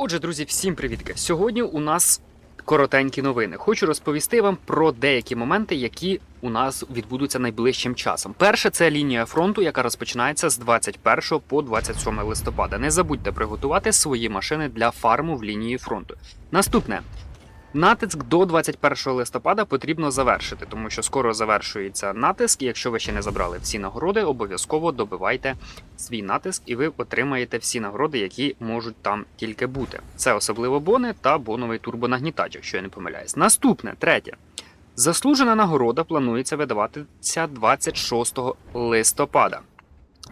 Отже, друзі, всім привітки! Сьогодні у нас коротенькі новини. Хочу розповісти вам про деякі моменти, які у нас відбудуться найближчим часом. Перше це лінія фронту, яка розпочинається з 21 по 27 листопада. Не забудьте приготувати свої машини для фарму в лінії фронту. Наступне. Натиск до 21 листопада потрібно завершити, тому що скоро завершується натиск. Якщо ви ще не забрали всі нагороди, обов'язково добивайте свій натиск, і ви отримаєте всі нагороди, які можуть там тільки бути. Це особливо бони та боновий турбонагнітач, якщо я не помиляюсь. Наступне, третє. Заслужена нагорода планується видаватися 26 листопада.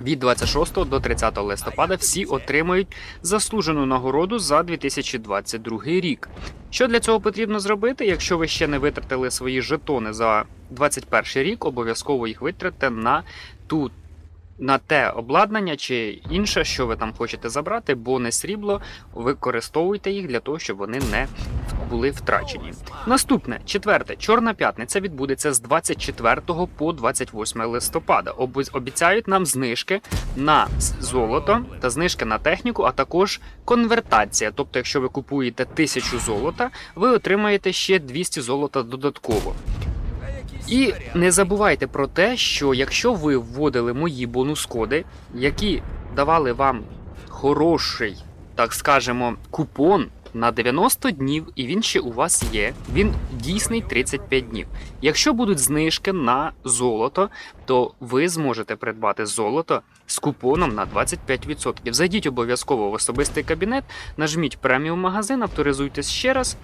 Від 26 до 30 листопада всі отримають заслужену нагороду за 2022 рік. Що для цього потрібно зробити? Якщо ви ще не витратили свої жетони за 2021 рік, обов'язково їх витратите на ту. На те обладнання чи інше, що ви там хочете забрати, бо не срібло, використовуйте їх для того, щоб вони не були втрачені. Наступне, четверте, Чорна п'ятниця відбудеться з 24 по 28 листопада. Обі- Обіцяють нам знижки на золото та знижки на техніку, а також конвертація. Тобто, якщо ви купуєте 1000 золота, ви отримаєте ще 200 золота додатково. І не забувайте про те, що якщо ви вводили мої бонус-коди, які давали вам хороший, так скажемо, купон на 90 днів, і він ще у вас є, він дійсний 35 днів. Якщо будуть знижки на золото, то ви зможете придбати золото з купоном на 25%. Зайдіть обов'язково в особистий кабінет, нажміть преміум магазин, авторизуйтесь ще раз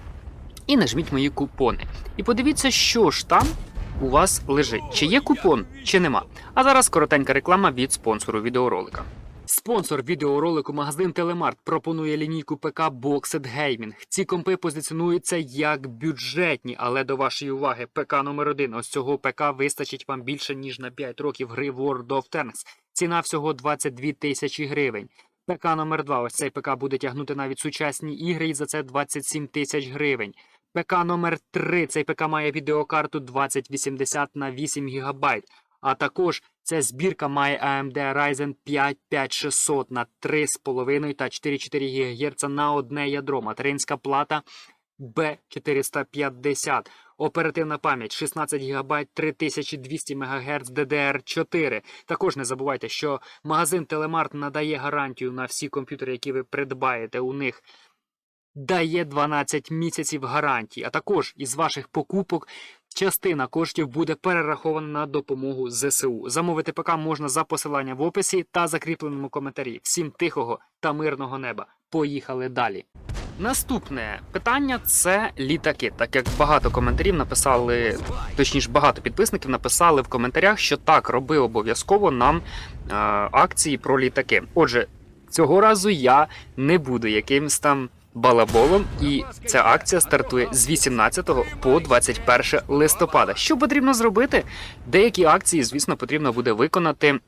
і нажміть мої купони. І подивіться, що ж там у вас лежить. Чи є купон, чи нема. А зараз коротенька реклама від спонсору відеоролика. Спонсор відеоролику магазин Телемарт пропонує лінійку ПК Boxed Gaming. Ці компи позиціонуються як бюджетні, але до вашої уваги, ПК номер один. Ось цього ПК вистачить вам більше ніж на 5 років гри World of Tanks. Ціна всього 22 тисячі гривень. ПК номер 2 Ось цей ПК буде тягнути навіть сучасні ігри, і за це 27 тисяч гривень. ПК номер 3 Цей ПК має відеокарту 2080 на 8 ГБ. А також ця збірка має AMD Ryzen 5 5600 на 3,5 та 4,4 ГГц на одне ядро. Материнська плата B450. Оперативна пам'ять 16 ГБ 3200 МГц DDR4. Також не забувайте, що магазин Телемарт надає гарантію на всі комп'ютери, які ви придбаєте у них дає 12 місяців гарантії, а також із ваших покупок частина коштів буде перерахована на допомогу ЗСУ. Замовити ПК можна за посиланням в описі та закріпленому коментарі. Всім тихого та мирного неба. Поїхали далі. Наступне питання це літаки. Так як багато коментарів написали, точніше, багато підписників написали в коментарях, що так, роби обов'язково нам е, акції про літаки. Отже, цього разу я не буду якимсь там балаболом, і ця акція стартує з 18 по 21 листопада. Що потрібно зробити? Деякі акції, звісно, потрібно буде виконати.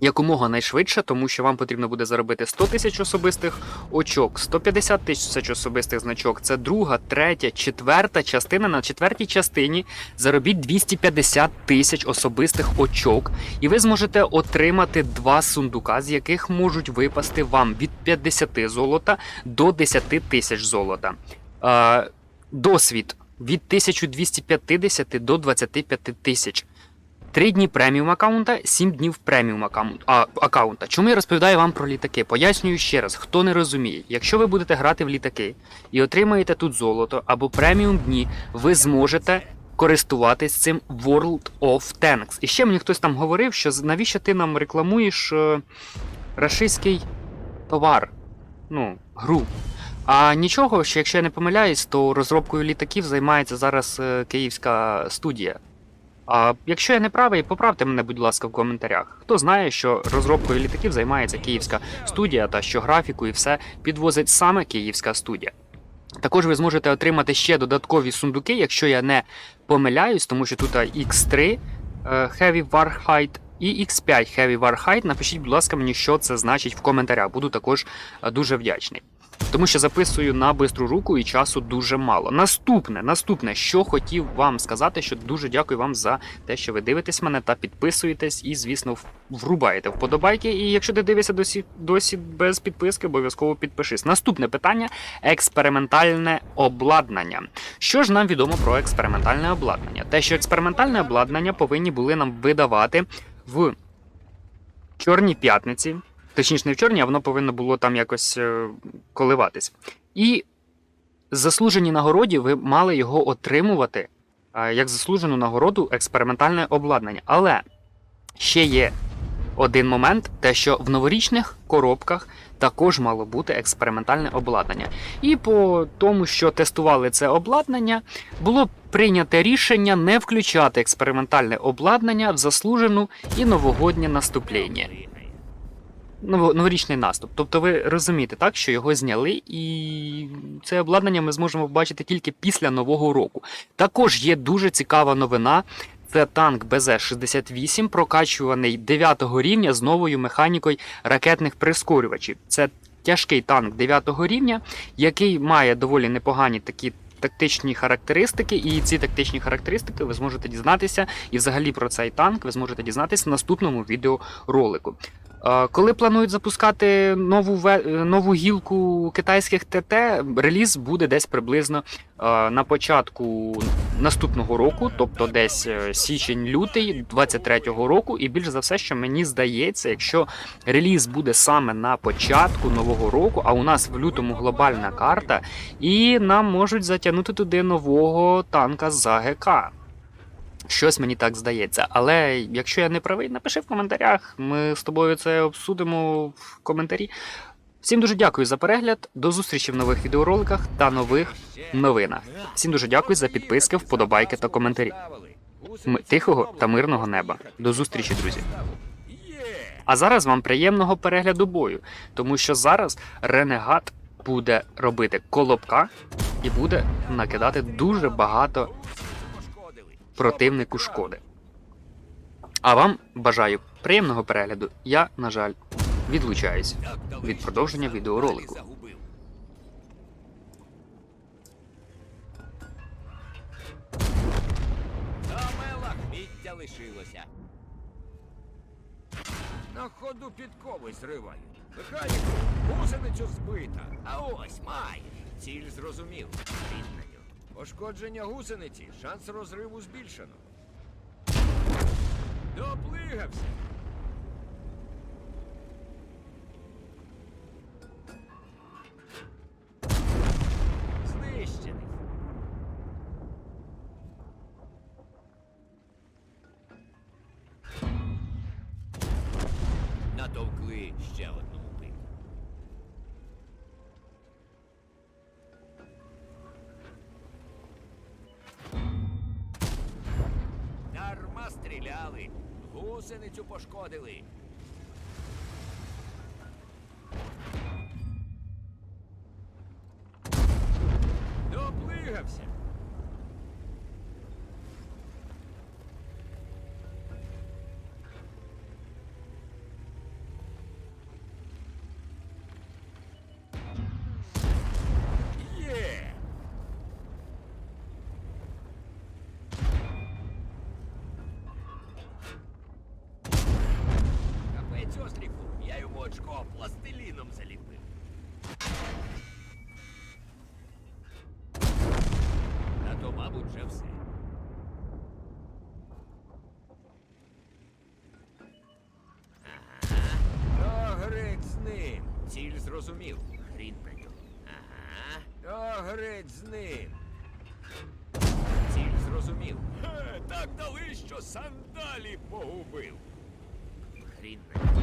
Якомога найшвидше, тому що вам потрібно буде заробити 100 тисяч особистих очок, 150 тисяч особистих значок. Це друга, третя, четверта частина. На четвертій частині заробіть 250 тисяч особистих очок, і ви зможете отримати два сундука, з яких можуть випасти вам від 50 золота до 10 тисяч золота. Е, досвід від 1250 до 25 тисяч. Три дні преміум аккаунта, 7 днів преміум аккаунт, аккаунта. Чому я розповідаю вам про літаки? Пояснюю ще раз, хто не розуміє. Якщо ви будете грати в літаки і отримаєте тут золото або преміум дні, ви зможете користуватись цим World of Tanks. І ще мені хтось там говорив, що навіщо ти нам рекламуєш е, рашистський товар, ну, гру. А нічого, що якщо я не помиляюсь, то розробкою літаків займається зараз е, київська студія. А якщо я не правий, поправте мене, будь ласка, в коментарях. Хто знає, що розробкою літаків займається київська студія та що графіку і все підвозить саме київська студія. Також ви зможете отримати ще додаткові сундуки, якщо я не помиляюсь, тому що тут X3 е, Heavy Warhide і X5 Heavy Warhide. Напишіть, будь ласка, мені, що це значить в коментарях. Буду також е, дуже вдячний. Тому що записую на бистру руку і часу дуже мало. Наступне, наступне, що хотів вам сказати, що дуже дякую вам за те, що ви дивитесь мене та підписуєтесь, і, звісно, врубаєте вподобайки. І якщо ти дивишся досі, досі без підписки, обов'язково підпишись. Наступне питання експериментальне обладнання. Що ж нам відомо про експериментальне обладнання? Те, що експериментальне обладнання повинні були нам видавати в Чорній п'ятниці. Точніше, не в чорній, а воно повинно було там якось е, коливатись. І заслужені нагороді ви мали його отримувати е, як заслужену нагороду експериментальне обладнання. Але ще є один момент: те, що в новорічних коробках також мало бути експериментальне обладнання. І по тому, що тестували це обладнання, було прийнято рішення не включати експериментальне обладнання в заслужену і новогоднє наступлення. Ново- Новорічний наступ. Тобто ви розумієте, так, що його зняли, і це обладнання ми зможемо побачити тільки після Нового року. Також є дуже цікава новина. Це танк БЗ-68, прокачуваний 9 рівня з новою механікою ракетних прискорювачів. Це тяжкий танк 9 рівня, який має доволі непогані такі тактичні характеристики, і ці тактичні характеристики ви зможете дізнатися, і взагалі про цей танк ви зможете дізнатися в наступному відеоролику. Коли планують запускати нову нову гілку китайських ТТ, реліз буде десь приблизно на початку наступного року, тобто десь е, січень-лютий 23-го року. І більш за все, що мені здається, якщо реліз буде саме на початку нового року, а у нас в лютому глобальна карта, і нам можуть затягнути туди нового танка з АГК. Щось мені так здається. Але якщо я не правий, напиши в коментарях. Ми з тобою це обсудимо в коментарі. Всім дуже дякую за перегляд. До зустрічі в нових відеороликах та нових новинах. Всім дуже дякую за підписки, вподобайки та коментарі. М- тихого та мирного неба. До зустрічі, друзі. А зараз вам приємного перегляду бою, тому що зараз Ренегат буде робити колобка і буде накидати дуже багато противнику шкоди. А вам бажаю приємного перегляду. Я, на жаль, відлучаюсь від продовження відеоролику. Лишилося. На ходу підкови зривають. Механіку, гусеницю збита. А ось маєш. Ціль зрозумів. Рідненьо. Пошкодження гусениці. Шанс розриву збільшено. Доплигався. Знищений. Натовкли ще одному стріляли, гусеницю пошкодили. Доплигався. Пластиліном заліпив. А то, мабуть, вже все. Ага. То греть з ним. Ціль зрозумів. Хрін прийду. Ага. То греть з ним. Ціль зрозумів. Хе, так дали, що сандалі погубив. Хрін прийду.